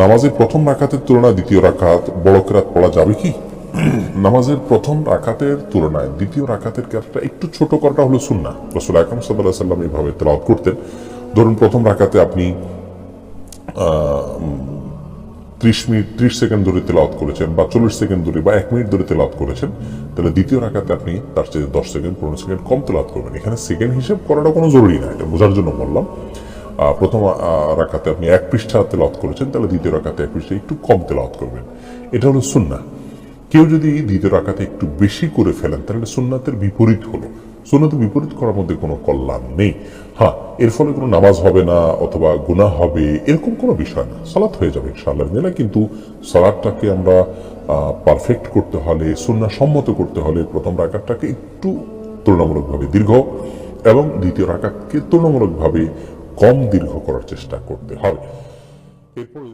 নামাজের প্রথম রাকাতের তুলনায় দ্বিতীয় রাকাত বড় কেরাত পড়া যাবে কি? নামাজের প্রথম রাকাতের তুলনায় দ্বিতীয় রাকাতের কেরাতটা একটু ছোট করাটা হলো সুন্না রসুল আকরম সাল্লাহ সাল্লাম এইভাবে তেলাওয়াত করতেন। ধরুন প্রথম রাকাতে আপনি ত্রিশ মিনিট, ত্রিশ সেকেন্ড ধরে তেলাওয়াত করেছেন বা চল্লিশ সেকেন্ড ধরে বা এক মিনিট ধরে তেলাওয়াত করেছেন, তাহলে দ্বিতীয় রাখাতে আপনি তার চেয়ে দশ সেকেন্ড, পনেরো সেকেন্ড কম তেলাওয়াত করবেন। এখানে সেকেন্ড হিসেব করাটা কোনো জরুরি না, এটা বোঝার জন্য বললাম। প্রথম রাখাতে আপনি এক পৃষ্ঠা তেলাওয়াত করেছেন, তাহলে দ্বিতীয় রাখাতে এক পৃষ্ঠা একটু কম তেলাওয়াত করবেন। এটা হলো সুন্না কেউ যদি দ্বিতীয় রাখাতে একটু বেশি করে ফেলেন, তাহলে সুন্নাতের বিপরীত হলো। সুন্নাতের বিপরীত করার মধ্যে কোনো কল্যাণ নেই। হ্যাঁ এর ফলে কোনো নামাজ হবে না অথবা গুনাহ হবে, এরকম কোনো বিষয় না। সালাত হয়ে যাবে ইনশাআল্লাহ। মেলা কিন্তু সালাদটাকে আমরা পারফেক্ট করতে হলে সুন্না সম্মত করতে হলে প্রথম রাকাতটাকে একটু তুলনামূলকভাবে দীর্ঘ এবং দ্বিতীয় রাকাতকে তুলনামূলকভাবে কম দীর্ঘ করার চেষ্টা করতে হবে। এরপরে